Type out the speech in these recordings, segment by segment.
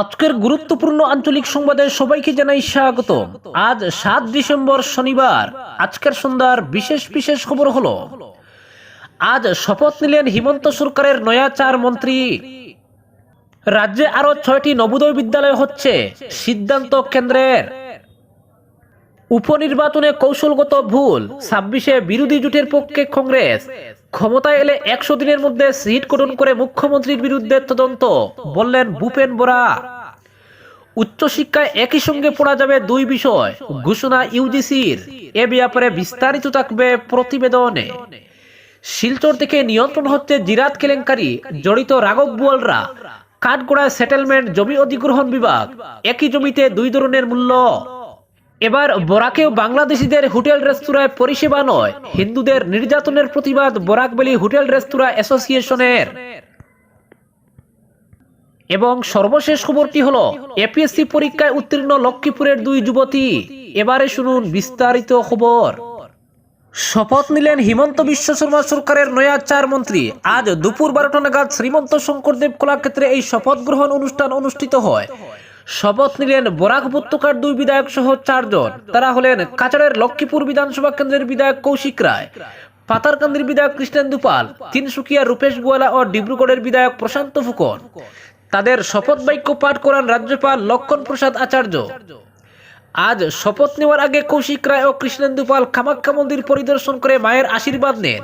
আজকের গুরুত্বপূর্ণ আঞ্চলিক সংবাদে সবাইকে জানাই স্বাগত। আজ সাত ডিসেম্বর শনিবার। আজকের সন্ধ্যার বিশেষ বিশেষ খবর হলো, আজ শপথ নিলেন হিমন্ত সরকারের নয়া চার মন্ত্রী। রাজ্যে আরও ছয়টি নবোদয় বিদ্যালয় হচ্ছে সিদ্ধান্ত কেন্দ্রের। উপনির্বাচনে কৌশলগত ভুল, ছাব্বিশে বিরোধী জোটের পক্ষে কংগ্রেস। ক্ষমতায় এলে একশো দিনের মধ্যে সিট গঠন করে মুখ্যমন্ত্রীর বিরুদ্ধে তদন্ত, বললেন ভূপেন বোরা। উচ্চশিক্ষায় একই সঙ্গে পড়া যাবে দুই বিষয়, ঘোষণা ইউজিসির। এ ব্যাপারে বিস্তারিত থাকবে প্রতিবেদনে। শিলচর থেকে নিয়ন্ত্রণ হচ্ছে জিরাত কেলেঙ্কারি, জড়িত রাঘব বুয়ালরা। কাঠগোড়া সেটেলমেন্ট, জমি অধিগ্রহণ বিভাগ। একই জমিতে দুই ধরনের মূল্য। এবার বরাকেও বাংলাদেশিদের হোটেল রেস্তোরাঁয় পরিষেবা নয়। হিন্দুদের নির্যাতনের প্রতিবাদ বরাকবেলি হোটেল রেস্তোরাঁ অ্যাসোসিয়েশনের। এবং সর্বশেষ খবরটি হলো এপিএসসি পরীক্ষায় উত্তীর্ণ লক্ষ্মীপুরের দুই যুবতী। এবারে শুনুন বিস্তারিত খবর। শপথ নিলেন হিমন্ত বিশ্ব শর্মা সরকারের নয়া চার মন্ত্রী। আজ দুপুর বারোটা নাগাদ শ্রীমন্ত শঙ্করদেব কলাক্ষেত্রে এই শপথ গ্রহণ অনুষ্ঠান অনুষ্ঠিত হয়। শপথ নিলেন বরাক উপত্যকার দুই বিধায়ক সহ চারজন। তারা হলেন কাচারের লক্ষ্মীপুর বিধানসভা কেন্দ্রের বিধায়ক কৌশিক রায়, পাতারকান্দির বিধায়ক কৃষ্ণেন্দু পাল, তিনসুকিয়া রূপেশ গোয়ালা ও ডিব্রুগড়ের বিধায়ক প্রশান্ত ফুকন। তাদের শপথ বাক্য পাঠ করান রাজ্যপাল লক্ষণ প্রসাদ আচার্য। আজ শপথ নেওয়ার আগে কৌশিক রায় ও কৃষ্ণেন্দু পাল কামাখ্যা মন্দির পরিদর্শন করে মায়ের আশীর্বাদ নেন।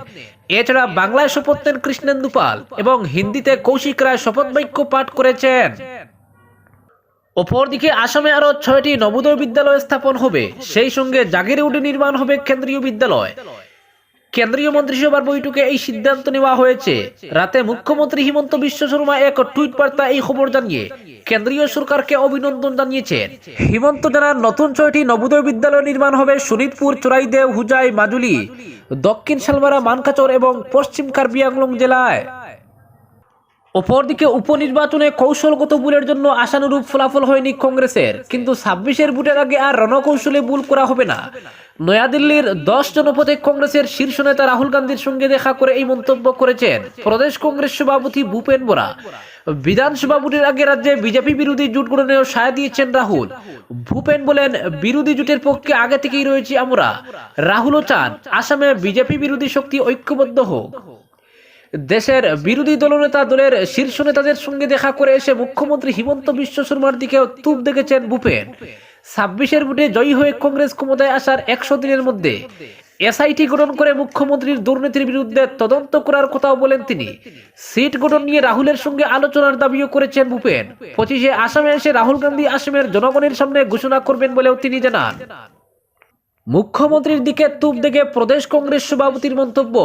এছাড়া বাংলায় শপথ নেন কৃষ্ণেন্দু পাল এবং হিন্দিতে কৌশিক রায় শপথ বাক্য পাঠ করেছেন। অপরদিকে আসামে আরও ছয়টি নবোদয় বিদ্যালয় স্থাপন হবে। সেই সঙ্গে জাগিরউডে নির্মাণ হবে কেন্দ্রীয় বিদ্যালয়। কেন্দ্রীয় মন্ত্রিসভার বৈঠকে এই সিদ্ধান্ত নেওয়া হয়েছে। রাতে মুখ্যমন্ত্রী হিমন্ত বিশ্ব শর্মা এক টুইট বার্তা এই খবর জানিয়ে কেন্দ্রীয় সরকারকে অভিনন্দন জানিয়েছেন। হিমন্ত জানান, নতুন ছয়টি নবোদয় বিদ্যালয় নির্মাণ হবে শোনিতপুর চোরাইদেও হুজাই, মাজুলি, দক্ষিণ শালমারা, মানকাচর এবং পশ্চিম কার্বি আংলং জেলায়। অপরদিকে উপনির্বাচনে কৌশলগত ভুলের জন্য আশানুরূপ ফলাফল হয়নি কংগ্রেসের। কিন্তু ছাব্বিশের ভোটের আগে আর রণকৌশলে ভুল করা হবে না। নয়াদিল্লির দশ জনপদে কংগ্রেসের শীর্ষ নেতা রাহুল গান্ধীর সঙ্গে দেখা করে এই মন্তব্য করেছেন প্রদেশ কংগ্রেস সভাপতি ভূপেন বোরা। বিধানসভা ভোটের আগে রাজ্যে বিজেপি বিরোধী জোট গঠনেও সায় দিয়েছেন রাহুল। ভূপেন বলেন, বিরোধী জোটের পক্ষে আগে থেকেই রয়েছি আমরা। রাহুলও চান, আসামে বিজেপি বিরোধী শক্তি ঐক্যবদ্ধ হোক। দেশের বিরোধী দলনেতা দলের শীর্ষ নেতাদের সঙ্গে দেখা করে এসে মুখ্যমন্ত্রী হিমন্ত বিশ্ব শর্মার দিকেও তুপ দেখেছেন ভূপেন। ছাব্বিশের ভোটে জয়ী হয়ে কংগ্রেস ক্ষমতায় আসার একশো দিনের মধ্যে এসআইটি গঠন করে মুখ্যমন্ত্রীর দুর্নীতির বিরুদ্ধে তদন্ত করার কথাও বলেন তিনি। সিট গঠন নিয়ে রাহুলের সঙ্গে আলোচনার দাবিও করেছেন ভূপেন। পঁচিশে আসামে এসে রাহুল গান্ধী আসামের জনগণের সামনে ঘোষণা করবেন বলেও তিনি জানান। মুখ্যমন্ত্রীর দিকে তুপ দেখে প্রদেশ কংগ্রেস সভাপতির মন্তব্য।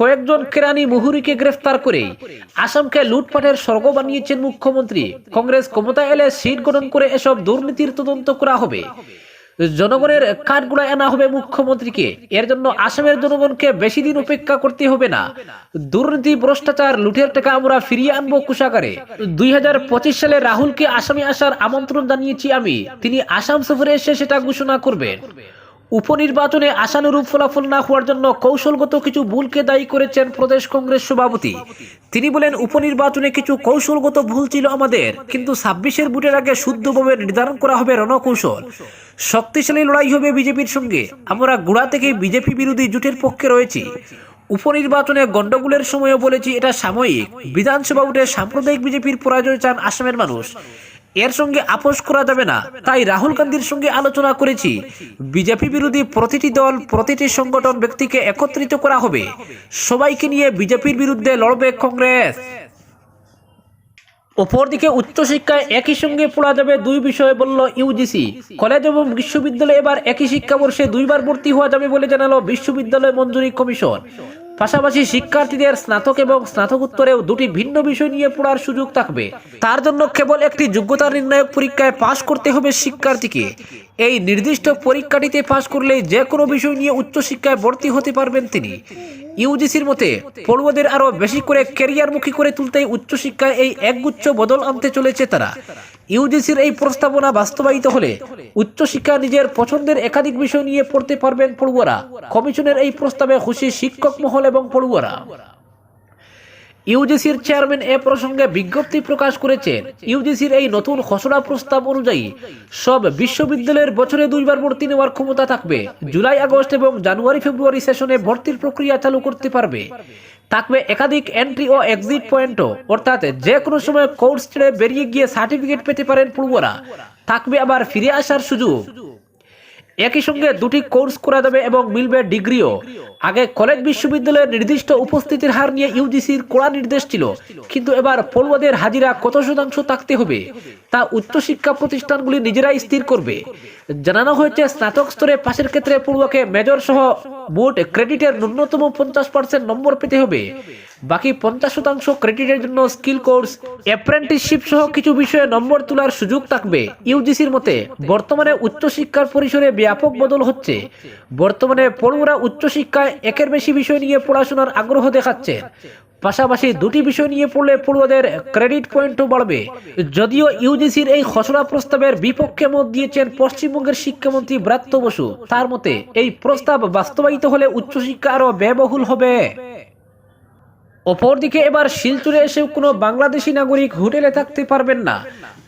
কয়েকজন কেরানি মুহুরিকে গ্রেফতার করে আসামকে লুটপাটের স্বর্গ বানিয়েছেন মুখ্যমন্ত্রী। কংগ্রেস ক্ষমতা এলে সিট গঠন করে এসব দুর্নীতির তদন্ত করা হবে। জনগণের কাঠগুড়া আনা হবে মুখ্যমন্ত্রীকে। এর জন্য আসামের জনগণকে বেশি দিন উপেক্ষা করতে হবে না। দুর্নীতি, ভ্রষ্টাচার, লুটের টাকা আমরা ফিরিয়ে আনব কুষাগারে। দুই হাজার পঁচিশ সালে রাহুলকে আসামে আসার আমন্ত্রণ জানিয়েছি আমি। তিনি আসাম সফরে এসে সেটা ঘোষণা করবেন। উপনির্বাচনে আশানুরূপ ফলাফল না হওয়ার জন্য কৌশলগত কিছু ভুলকে দায়ী করেছেন প্রদেশ কংগ্রেস সভাপতি। তিনি বলেন, উপনির্বাচনে কিছু কৌশলগত ভুল ছিল আমাদের, কিন্তু ছাব্বিশের ভোটের আগে শুদ্ধভাবে নির্ধারণ করা হবে রণকৌশল। শক্তিশালী লড়াই হবে বিজেপির সঙ্গে। আমরা গোড়া থেকে বিজেপি বিরোধী জোটের পক্ষে রয়েছি। উপনির্বাচনে গন্ডগোলের সময়ও বলেছি, এটা সাময়িক। বিধানসভা ভোটে সাম্প্রদায়িক বিজেপির পরাজয় চান আসামের মানুষ। এর সঙ্গে আপোষ করা যাবে না। তাই রাহুল গান্ধীর সঙ্গে আলোচনা করেছি। বিজেপি বিরোধী প্রতিটি দল, প্রতিটি সংগঠন ব্যক্তিকে একত্রিত করা হবে। সবাইকে নিয়ে বিজেপির বিরুদ্ধে লড়বে কংগ্রেস। অপরদিকে উচ্চশিক্ষায় একই সঙ্গে পড়া যাবে দুই বিষয়ে বলল ইউজিসি কলেজ এবং বিশ্ববিদ্যালয়ে এবার একই শিক্ষাবর্ষে দুইবার ভর্তি হওয়া যাবে বলে জানালো বিশ্ববিদ্যালয় মঞ্জুরি কমিশন। পাশাপাশি শিক্ষার্থীদের স্নাতক এবং স্নাতকোত্তরেও দুটি ভিন্ন বিষয় নিয়ে পড়ার সুযোগ থাকবে। তার জন্য কেবল একটি যোগ্যতা নির্ণায়ক পরীক্ষায় পাশ করতে হবে শিক্ষার্থীকে। এই নির্দিষ্ট পরীক্ষাটিতে পাশ করলে যে কোনো বিষয় নিয়ে উচ্চশিক্ষায় ভর্তি হতে পারবেন তিনি। ইউজিসির মতে, পড়ুয়াদের আরও বেশি করে ক্যারিয়ারমুখী করে তুলতে উচ্চশিক্ষায় এই একগুচ্ছ বদল আনতে চলেছে তারা। ইউজিসির এই প্রস্তাবনা বাস্তবায়িত হলে উচ্চশিক্ষা নিজের পছন্দের একাধিক বিষয় নিয়ে পড়তে পারবেন পড়ুয়ারা। কমিশনের এই প্রস্তাবে খুশি শিক্ষক মহল এবং পড়ুয়ারা। ইউজিসির চেয়ারম্যান এ প্রসঙ্গে বিজ্ঞপ্তি প্রকাশ করেছেন। ইউজিসির এই নতুন খসড়া প্রস্তাব অনুযায়ী সব বিশ্ববিদ্যালয়ের বছরে দুইবার ভর্তি নেওয়ার ক্ষমতা থাকবে। জুলাই, আগস্ট এবং জানুয়ারি, ফেব্রুয়ারি সেশনে ভর্তির প্রক্রিয়া চালু করতে পারবে। থাকবে একাধিক এন্ট্রি ও এক্সিট পয়েন্টও অর্থাৎ যে কোনো সময় কোর্স ছেড়ে বেরিয়ে গিয়ে সার্টিফিকেট পেতে পারেন পড়ুয়ারা। থাকবে আবার ফিরে আসার সুযোগ। একই সঙ্গে দুটি কোর্স করা যাবে এবং মিলবে ডিগ্রিও। আগে কলেজ বিশ্ববিদ্যালয়ের নির্দিষ্ট উপস্থিতির হার নিয়ে ইউজিসির কড়া নির্দেশ ছিল। কিন্তু এবার পড়ুয়াদের হাজিরা কত শতাংশ থাকতে হবে, তা উচ্চশিক্ষা প্রতিষ্ঠানগুলি নিজেরাই স্থির করবে। জানানো হয়েছে, স্নাতক স্তরে পাশের ক্ষেত্রে পড়ুয়াকে মেজর সহ মোট ক্রেডিটের ন্যূনতম পঞ্চাশ পার্সেন্ট নম্বর পেতে হবে। বাকি পঞ্চাশ শতাংশ ক্রেডিটের জন্য স্কিল কোর্স, অ্যাপ্রেন্টিসশিপ সহ কিছু বিষয়ে নম্বর তোলার সুযোগ থাকবে। ইউজিসির মতে, বর্তমানে উচ্চশিক্ষার পরিসরে ব্যাপক বদল হচ্ছে। বর্তমানে পড়ুয়ারা উচ্চশিক্ষায় একের বেশি বিষয় নিয়ে পড়াশোনার আগ্রহ দেখাচ্ছে। পাশাপাশি দুটি বিষয় নিয়ে পড়লে পড়ুয়াদের ক্রেডিট পয়েন্টও বাড়বে। যদিও ইউজিসির এই খসড়া প্রস্তাবের বিপক্ষে মত দিয়েছেন পশ্চিমবঙ্গের শিক্ষামন্ত্রী ব্রাত্য বসু। তার মতে, এই প্রস্তাব বাস্তবায়িত হলে উচ্চশিক্ষা আরও ব্যয়বহুল হবে। অপরদিকে এবার শিলচরে এসেও কোনো বাংলাদেশি নাগরিক হোটেলে থাকতে পারবেন না।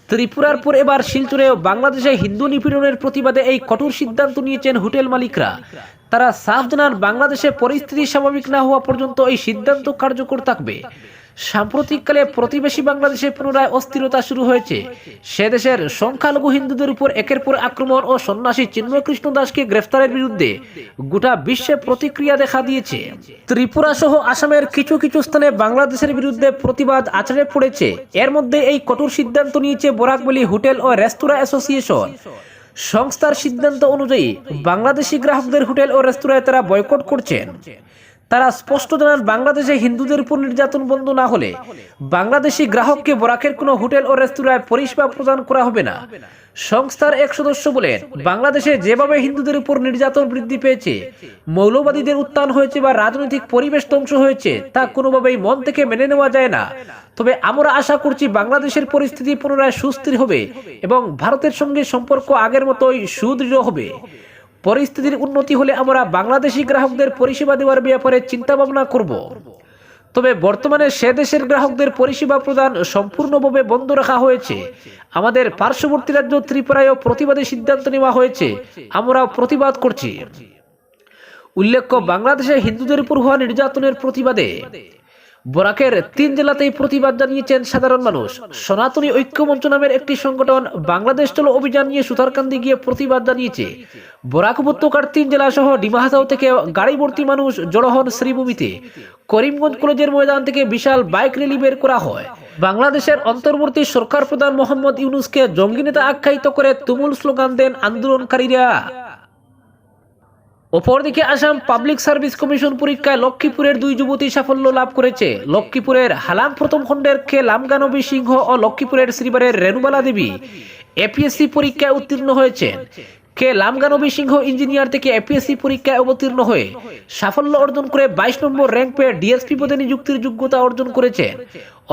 ত্রিপুরার পর এবার শিলচরে বাংলাদেশে হিন্দু নিপীড়নের প্রতিবাদে এই কঠোর সিদ্ধান্ত নিয়েছেন হোটেল মালিকরা। তারা সাফ জানান, বাংলাদেশে পরিস্থিতি স্বাভাবিক না হওয়া পর্যন্ত এই সিদ্ধান্ত কার্যকর থাকবে। সাম্প্রতিককালে প্রতিবেশী বাংলাদেশে পুনরায় অস্থিরতা শুরু হয়েছে। সে দেশের সংখ্যালঘু হিন্দুদের উপর একের পর আক্রমণ ও সন্ন্যাসী চিন্ময় কৃষ্ণ দাসকে গ্রেফতারের বিরুদ্ধে গোটা বিশ্বে প্রতিক্রিয়া দেখা দিয়েছে। ত্রিপুরা সহ আসামের কিছু কিছু স্থানে বাংলাদেশের বিরুদ্ধে প্রতিবাদ আচরে পড়েছে। এর মধ্যে এই কঠোর সিদ্ধান্ত নিয়েছে বরাকবলি হোটেল ও রেস্তোরাঁ অ্যাসোসিয়েশন। সংস্থার সিদ্ধান্ত অনুযায়ী বাংলাদেশি গ্রাহকদের হোটেল ও রেস্তোরাঁয় তারা বয়কট করছেন। তারা স্পষ্ট জানান, বাংলাদেশে হিন্দুদের উপর নির্যাতন বন্ধ না হলে বাংলাদেশি গ্রাহককে বরাকের কোনো হোটেল ও রেস্তোরাঁয় পরিষেবা প্রদান করা হবে না। সংস্থার এক সদস্য বলেন, বাংলাদেশে যেভাবে হিন্দুদের উপর নির্যাতন বৃদ্ধি পেয়েছে, মৌলবাদীদের উত্থান হয়েছে বা রাজনৈতিক পরিবেশ ধ্বংস হয়েছে, তা কোনোভাবেই মন থেকে মেনে নেওয়া যায় না। তবে আমরা আশা করছি বাংলাদেশের পরিস্থিতি পুনরায় সুস্থির হবে এবং ভারতের সঙ্গে সম্পর্ক আগের মতোই সুদৃঢ় হবে। পরিস্থিতির উন্নতি হলে আমরা বাংলাদেশি গ্রাহকদের পরিষেবা দেওয়ার ব্যাপারে চিন্তা ভাবনা করব। তবে বর্তমানে সে দেশের গ্রাহকদের পরিষেবা প্রদান সম্পূর্ণভাবে বন্ধ রাখা হয়েছে। আমাদের পার্শ্ববর্তী রাজ্য ত্রিপুরায়ও প্রতিবাদী সিদ্ধান্ত নেওয়া হয়েছে। আমরাও প্রতিবাদ করছি। উল্লেখ্য, বাংলাদেশে হিন্দুদের উপর হওয়া নির্যাতনের প্রতিবাদে বরাকের তিন জেলাতেই প্রতিবাদ জানিয়েছেন সাধারণ মানুষ। সনাতনী ঐক্য মঞ্চ নামের একটি সংগঠন বাংলাদেশ চলো অভিযান নিয়ে সুতারকান্দি গিয়ে প্রতিবাদ জানিয়েছে। বরাক উপত্যকার তিন জেলা সহ ডিমাহাসাও থেকে গাড়ি ভর্তি মানুষ জড়ো হন শ্রীভূমিতে। করিমগঞ্জ কলেজের ময়দান থেকে বিশাল বাইক র্যালি বের করা হয়। বাংলাদেশের অন্তর্বর্তী সরকার প্রধান মোহাম্মদ ইউনুসকে জঙ্গি নেতা আখ্যায়িত করে তুমুল স্লোগান দেন আন্দোলনকারীরা। অপরদিকে আসাম পাবলিক সার্ভিস কমিশন পরীক্ষায় লক্ষ্মীপুরের দুই যুবতী সাফল্য লাভ করেছে। লক্ষ্মীপুরের হালাম প্রথম খণ্ডের কে লামগানবী সিংহ ও লক্ষ্মীপুরের শ্রীবারের রেণুবালা দেবী এপিএসসি পরীক্ষায় উত্তীর্ণ হয়েছেন। কে লামগানবী সিংহ ইঞ্জিনিয়ার থেকে এপিএসসি পরীক্ষায় অবতীর্ণ হয়ে সাফল্য অর্জন করে বাইশ নম্বর র্যাঙ্ক পেয়ে ডিএসপি পদে নিযুক্তির যোগ্যতা অর্জন করেছেন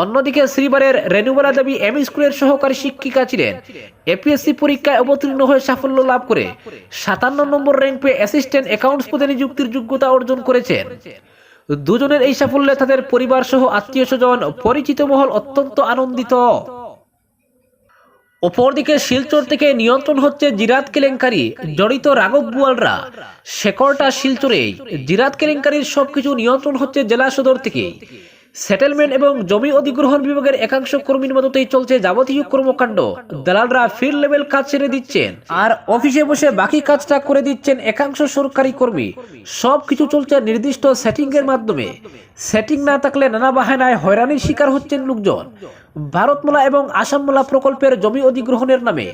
অন্যদিকে শ্রীবারের রেণুবালা দেবী এম স্কুলের সহকারী শিক্ষিকা ছিলেন। এপিএসসি পরীক্ষায় অবতীর্ণ হয়ে সাফল্য লাভ করে সাতান্ন নম্বর র্যাঙ্ক পেয়ে অ্যাসিস্ট্যান্ট অ্যাকাউন্টস পদে নিযুক্তির যোগ্যতা অর্জন করেছেন। দুজনের এই সাফল্যে তাদের পরিবার সহ আত্মীয় স্বজন পরিচিত মহল অত্যন্ত আনন্দিত। অপরদিকে শিলচর থেকে নিয়ন্ত্রণ হচ্ছে জিরাত কেলেঙ্কারি, জড়িত রাঘব বুয়ালরা। শেকড়টা শিলচরেই। জিরাত কেলেঙ্কারির সবকিছু নিয়ন্ত্রণ হচ্ছে জেলা সদর থেকে সেটেলমেন্ট এবং জমি অধিগ্রহণ বিভাগের একাংশ কর্মীর মদতেই চলছে যাবতীয় কর্মকাণ্ড। দালালরা ফিল্ড লেভেল কাজ ছেড়ে দিচ্ছেন আর অফিসে বসে বাকি কাজটা করে দিচ্ছেন একাংশ সরকারি কর্মী। সব কিছু চলছে নির্দিষ্ট সেটিং এর মাধ্যমে। সেটিং না থাকলে নানা বাহানায় হয়রানির শিকার হচ্ছেন লোকজন। ভারতমালা এবং আসামমালা প্রকল্পের জমি অধিগ্রহণের নামে।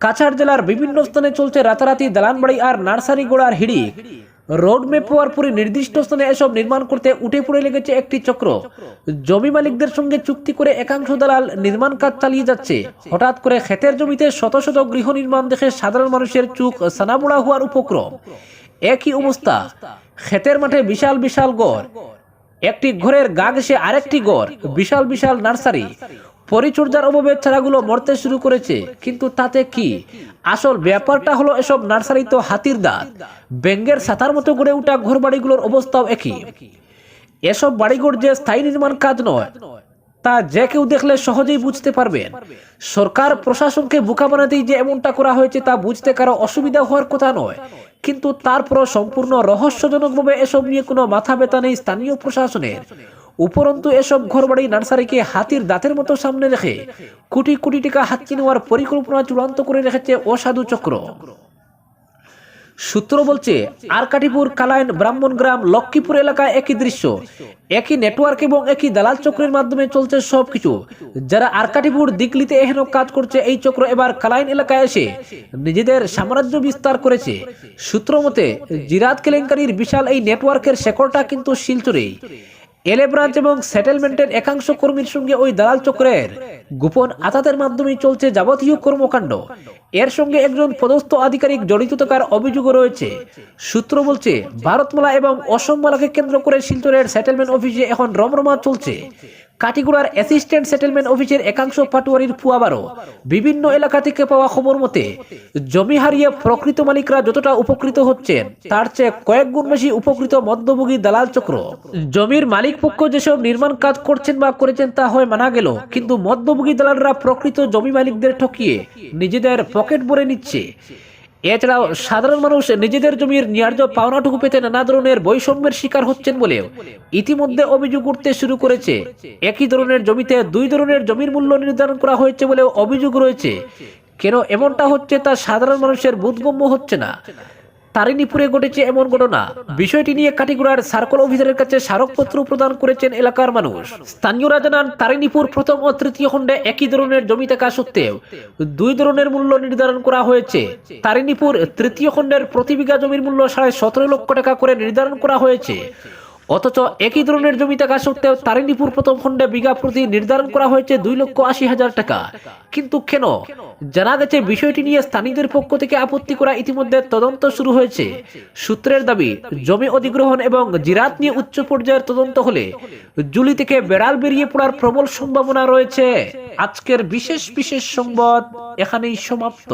কাছাড় জেলার বিভিন্ন স্থানে চলছে রাতারাতি দালানবাড়ি আর নার্সারি গোড়ার হিড়িক। রোড ম্যাপ হওয়ার পরে নির্দিষ্ট স্থানে এসব নির্মাণ করতে উঠে পড়ে লেগেছে একটি চক্র। জমি মালিকদের সঙ্গে চুক্তি করে একাংশ দালাল নির্মাণ কাজ চালিয়ে যাচ্ছে। হঠাৎ করে ক্ষেতের জমিতে শত শত গৃহ নির্মাণ দেখে সাধারণ মানুষের চোখ সানাবোড়া হওয়ার উপক্রম। একই অবস্থা। ক্ষেতের মাঠে বিশাল বিশাল গড়। একটি ঘরের গা ঘেসে আরেকটি ঘর বিশাল বিশাল নার্সারি। পরিচর্যার অভাবে চারাগুলো মরতে শুরু করেছে। কিন্তু তাতে কি? আসল ব্যাপারটা হলো এসব নার্সারি তো হাতির দাঁত। ব্যাঙ্গের সাতার মতো গড়ে ওঠা ঘরবাড়িগুলোর অবস্থাও একই। এসব বাড়িঘর যে স্থায়ী নির্মাণ কাজ নয়, তা যে কেউ দেখলে সহজেই বুঝতে পারবেন। সরকার প্রশাসনকে বোকা বানাতেই যে এমনটা করা হয়েছে তা বুঝতে কারও অসুবিধা হওয়ার কথা নয়। কিন্তু তারপরও সম্পূর্ণ রহস্যজনকভাবে এসব নিয়ে কোনো মাথা ব্যথা নেই স্থানীয় প্রশাসনের। উপরন্তু এসব ঘরবাড়ি নার্সারিকে হাতির দাঁতের মতো সামনে রেখে কোটি কোটি টাকা হাতকে নেওয়ার পরিকল্পনা চূড়ান্ত করে রেখেছে অসাধু চক্র। সূত্র বলছে, আরকাটিপুর কালাইন ব্রাহ্মণগ্রাম লক্ষ্মীপুর এলাকায় একই দৃশ্য, একই নেটওয়ার্ক এবং একই দালাল চক্রের মাধ্যমে চলছে সব কিছু যারা আরকাটিপুর দিকলিতে এহেন কাজ করছে, এই চক্র এবার কালাইন এলাকায় এসে নিজেদের সাম্রাজ্য বিস্তার করেছে। সূত্র মতে, জিরাত কেলেঙ্কারির বিশাল এই নেটওয়ার্কের শেকড়টা কিন্তু শিলচরেই। এলে ব্রাঞ্চ এবং সেটেলমেন্টের একাংশ কর্মীর সঙ্গে ওই দালাল চক্রের গোপন আতাতের মাধ্যমে চলছে যাবতীয় কর্মকাণ্ড। এর সঙ্গে একজন পদস্থ আধিকারিক জড়িত থাকার অভিযোগও রয়েছে। সূত্র বলছে, ভারতমালা এবং অসমমালাকে কেন্দ্র করে শিলচরের সেটেলমেন্ট অফিসে এখন রমরমা চলছে। কাটিগুড়ার অ্যাসিস্ট্যান্ট সেটেলমেন্ট অফিসের একাংশ পাটুয়ারির ফুয়াবারও। বিভিন্ন এলাকা থেকে পাওয়া খবর মতে, জমি হারিয়ে প্রকৃত মালিকরা যতটা উপকৃত হচ্ছেন, তার চেয়ে কয়েক গুণ বেশি উপকৃত মধ্যভোগী দালাল চক্র। জমির মালিক পক্ষ যেসব নির্মাণ কাজ করছেন বা করেছেন তা হয় মানা গেল, কিন্তু মধ্যভোগী দালালরা প্রকৃত জমি মালিকদের ঠকিয়ে নিজেদের পকেট ভরে নিচ্ছে। এছাড়াও সাধারণ মানুষ নিজেদের জমির ন্যায্য পাওনাটুকু পেতে নানা ধরনের বৈষম্যের শিকার হচ্ছেন বলেও ইতিমধ্যে অভিযোগ উঠতে শুরু করেছে। একই ধরনের জমিতে দুই ধরনের জমির মূল্য নির্ধারণ করা হয়েছে বলেও অভিযোগ রয়েছে। কেন এমনটা হচ্ছে তা সাধারণ মানুষের বোধগম্য হচ্ছে না? তারিণীপুরে ঘটেছে এমন ঘটনা। বিষয়টি নিয়ে কাটিগুড়ার সার্কল অফিসারের কাছে স্মারকপত্র প্রদান করেছেন এলাকার মানুষ। স্থানীয়রা জানান তারিণীপুর প্রথম ও তৃতীয় খণ্ডে একই ধরনের জমি থাকা সত্ত্বেও দুই ধরনের মূল্য নির্ধারণ করা হয়েছে। তারিণীপুর তৃতীয় খণ্ডের প্রতি বিঘা জমির মূল্য সাড়ে সতেরো লক্ষ টাকা করে নির্ধারণ করা হয়েছে। অথচ একই ধরনের জমি থাকা সত্ত্বেও তারিণীপুর প্রথম খণ্ডে বিঘা প্রতি নির্ধারণ করা হয়েছে দুই লক্ষ আশি হাজার টাকা। কিন্তু কেন? জানা গেছে বিষয়টি নিয়ে স্থানীয়দের পক্ষ থেকে আপত্তি করা ইতিমধ্যে তদন্ত শুরু হয়েছে। সূত্রের দাবি, জমি অধিগ্রহণ এবং জিরাত নিয়ে উচ্চ পর্যায়ের তদন্ত হলে জুলি থেকে বেড়াল বেরিয়ে পড়ার প্রবল সম্ভাবনা রয়েছে। আজকের বিশেষ বিশেষ সংবাদ এখানেই সমাপ্ত।